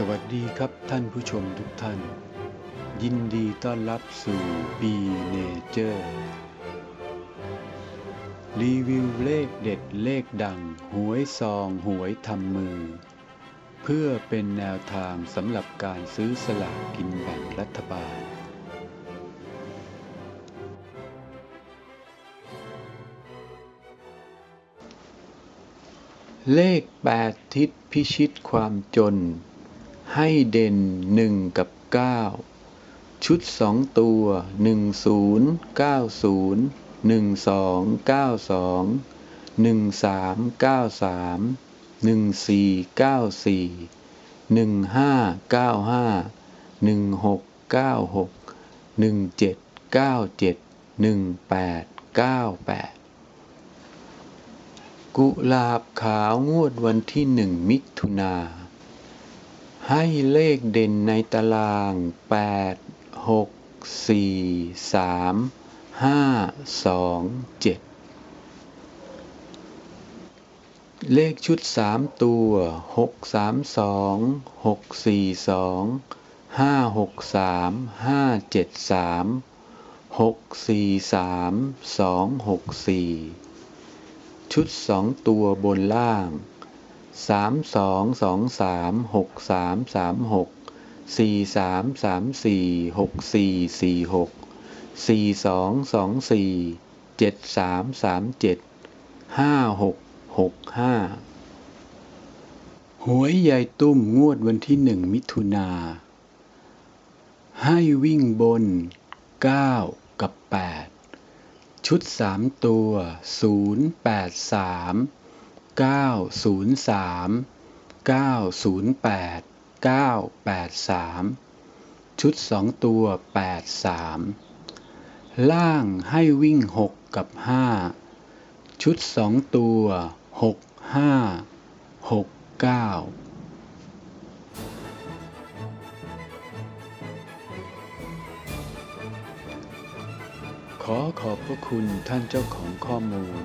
สวัสดีครับท่านผู้ชมทุกท่าน ยินดีต้อนรับสู่ B Nature รีวิวเลขเด็ดเลขดัง หวยซองหวยทำมือ เพื่อเป็นแนวทางสำหรับการซื้อสลากกินแบ่งรัฐบาล เลขแปดทิศพิชิตความจน ให้เด่นหนึ่งกับเก้าชุดสองตัวหนึ่งศูนย์เก้าศูนย์หนึ่งสองเก้าสองหนึ่งสามเก้าสามหนึ่งสี่เก้าสี่หนึ่งห้าเก้าห้าหนึ่งหกเก้าหกหนึ่งเจ็ดเก้าเจ็ดหนึ่งแปดเก้าแปดกุหลาบขาวงวดวันที่หนึ่งมิถุนา ให้เลขเด่นในตารางแปดหกสี่สามห้าสองเจ็ดเลขชุดสามตัวหกสามสองหกสี่สองห้าหกสามห้าเจ็ดสามหกสี่สามสองหกสี่ชุดสองตัวบนล่าง สามสองสองสามหกสามสามหกสี่สามสามสี่หกสี่สี่หกสี่สองสองสี่เจ็ดสามสามเจ็ดห้าหกหกห้าหวยใหญ่ตุ้มงวดวันที่หนึ่งมิถุนา ให้วิ่งบนเก้ากับแปดชุดสามตัวศูนย์แปดสาม เก้าศูนย์สามเก้าศูนย์แปดเก้าแปดสามชุดสองตัวแปดสามล่างให้วิ่งหกกับห้าชุดสองตัวหกห้าหกเก้าขอขอบพระคุณท่านเจ้าของข้อมูล